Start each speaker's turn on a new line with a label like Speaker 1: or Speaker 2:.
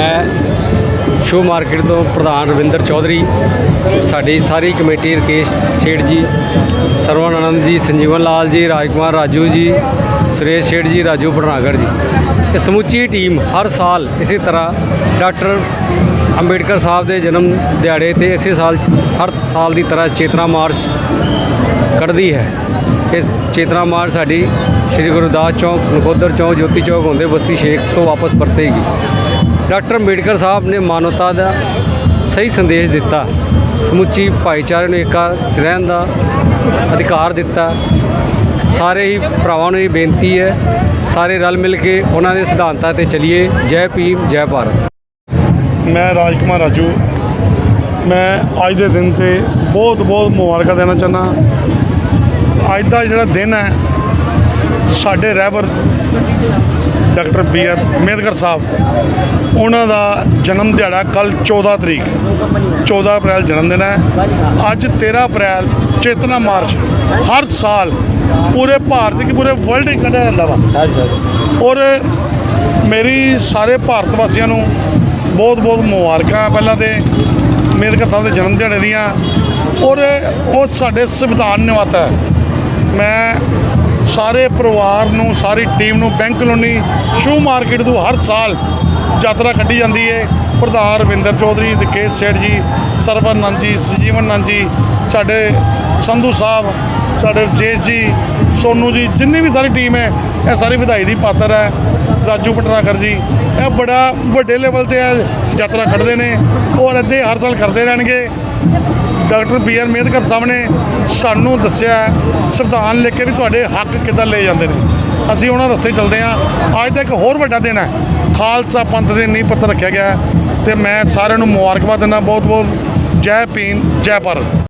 Speaker 1: ਮੈਂ show market ਤੋਂ ਪ੍ਰਧਾਨ ਰਵਿੰਦਰ ਚੌਧਰੀ, ਸਾਡੀ ਸਾਰੀ ਕਮੇਟੀ ਰਕੇਸ਼ ਸੇਠ ਜੀ ਸਰਵਨ ਜੀ, ਸੰਜੀਵਨ ਲਾਲ ਜੀ, ਰਾਜਕੁਮਾਰ ਰਾਜੂ ਜੀ, ਸੁਰੇਸ਼ ਸੇਠ ਜੀ, ਰਾਜੂ ਭਟਨਾਗਰ ਜੀ। ਇਹ ਸਮੁੱਚੀ ਟੀਮ ਹਰ ਸਾਲ ਇਸੇ ਤਰ੍ਹਾਂ ਡਾਕਟਰ ਅੰਬੇਡਕਰ ਸਾਹਿਬ ਦੇ ਜਨਮ ਦਿਹਾੜੇ ਤੇ ਇਸੇ ਸਾਲ, ਹਰ ਸਾਲ ਦੀ ਤਰ੍ਹਾਂ ਚੇਤਨਾ ਮਾਰਚ ਕੱਢਦੀ ਹੈ। ਇਸ ਚੇਤਨਾ ਮਾਰਚ ਸਾਡੀ ਸ੍ਰੀ ਗੁਰਦਾਸ ਚੌਂਕ ਨਕੋਦਰ ਚੌਂਕ, ਜੋਤੀ ਚੌਕ ਹੁੰਦੇ ਬਸਤੀ ਸ਼ੇਖ ਤੋਂ ਵਾਪਸ ਪਰਤੇਗੀ ਡਾਕਟਰ ਅੰਬੇਡਕਰ ਸਾਹਿਬ ਨੇ ਮਾਨਵਤਾ ਦਾ ਸਹੀ ਸੰਦੇਸ਼ ਦਿੱਤਾ। ਸਮੁੱਚੀ ਭਾਈਚਾਰੇ ਨੂੰ ਏਕਾ ਰਹਿਣ ਦਾ ਅਧਿਕਾਰ ਦਿੱਤਾ। ਸਾਰੇ ਹੀ ਭਰਾਵਾਂ ਨੂੰ ਇਹ ਬੇਨਤੀ ਹੈ, ਸਾਰੇ ਰਲ ਮਿਲ ਕੇ ਉਹਨਾਂ ਦੇ ਸਿਧਾਂਤਾਂ ਤੇ ਚੱਲੀਏ। ਜੈ ਭੀਮ, ਜੈ ਭਾਰਤ।
Speaker 2: ਮੈਂ ਰਾਜਕੁਮਾਰ ਰਾਜੂ। ਮੈਂ ਅੱਜ ਦੇ ਦਿਨ ਤੇ ਬਹੁਤ ਬਹੁਤ ਮੁਬਾਰਕਾਂ ਦੇਣਾ ਚਾਹੁੰਦਾ ਅੱਜ ਦਾ ਜਿਹੜਾ ਦਿਨ ਹੈ, ਸਾਡੇ ਰਹਿਬਰ doctor B R Ambedkar Sahib, ਉਹਨਾਂ ਦਾ ਜਨਮ ਦਿਹਾੜਾ ਕੱਲ 14 ਤਰੀਕ 14 ਅਪ੍ਰੈਲ ਜਨਮ ਦਿਨ ਹੈ। ਅੱਜ 13 ਅਪ੍ਰੈਲ, ਚੇਤਨਾ ਮਾਰਚ, ਹਰ ਸਾਲ ਪੂਰੇ ਭਾਰਤ ਕਿ ਪੂਰੇ ਵਰਲਡ ਵਿੱਚ ਕੱਢਿਆ ਜਾਂਦਾ ਵਾ। ਔਰ ਮੇਰੀ ਸਾਰੇ ਭਾਰਤ ਵਾਸੀਆਂ ਨੂੰ ਬਹੁਤ ਬਹੁਤ ਮੁਬਾਰਕਾਂ ਪਹਿਲਾਂ ਤੇ, ਅੰਬੇਦਕਰ ਸਾਹਿਬ ਦੇ ਜਨਮ ਦਿਹਾੜੇ ਦੀਆਂ। ਔਰ ਉਹ ਸਾਡੇ ਸੰਵਿਧਾਨ ਨਿਵਾਤਾ ਹੈ। ਮੈਂ ਸਾਰੇ ਪਰਿਵਾਰ ਨੂੰ, ਸਾਰੀ ਟੀਮ ਨੂੰ, ਬੈਂਕ ਕਲੋਨੀ, ਸ਼ੂ ਮਾਰਕੀਟ ਤੋਂ ਹਰ ਸਾਲ ਯਾਤਰਾ ਕੱਢੀ ਜਾਂਦੀ ਹੈ। ਪ੍ਰਧਾਨ ਰਵਿੰਦਰ ਚੌਧਰੀ, ਰਕੇਸ਼ ਸੇਠ ਜੀ ਸਰਵਨੰਦ ਜੀ, ਸੰਜੀਵਨ ਨੰਦ ਜੀ, ਸਾਡੇ ਸੰਧੂ ਸਾਹਿਬ, ਸਾਡੇ ਜੇਜ ਜੀ, ਸੋਨੂ ਜੀ, ਜਿੰਨੀ ਵੀ ਸਾਰੀ ਟੀਮ ਹੈ, ਇਹ ਸਾਰੀ ਵਿਧਾਈ ਦੀ ਪਾਤਰ ਹੈ। ਰਾਜੂ ਪਟਨਾਗਰ ਜੀ, ਇਹ ਬੜਾ ਵੱਡੇ ਲੈਵਲ ਤੇ ਇਹ ਯਾਤਰਾ ਕੱਢਦੇ ਨੇ ਔਰ ਇੱਥੇ ਹਰ ਸਾਲ ਕਰਦੇ ਰਹਿਣਗੇ। Doctor B R Ambedkar Sahib ਨੇ ਸਾਨੂੰ ਦੱਸਿਆ, ਸੰਵਿਧਾਨ ਲਿਖ ਕੇ ਵੀ ਤੁਹਾਡੇ ਹੱਕ ਕਿੱਦਾਂ ਲਏ ਜਾਂਦੇ ਨੇ। ਅਸੀਂ ਉਹਨਾਂ ਰਸਤੇ ਚੱਲਦੇ ਹਾਂ। ਅੱਜ ਦਾ ਇੱਕ ਹੋਰ ਵੱਡਾ ਦਿਨ ਹੈ। ਖਾਲਸਾ ਪੰਥ ਦੇ ਨੀਂਹ ਪੱਥਰ ਰੱਖਿਆ ਗਿਆ ਹੈ ਤੇ ਮੈਂ ਸਾਰਿਆਂ ਨੂੰ ਮੁਬਾਰਕਬਾਦ ਦਿੰਦਾ। ਬਹੁਤ ਬਹੁਤ ਜੈ ਭੀਮ, ਜੈ ਭਾਰਤ।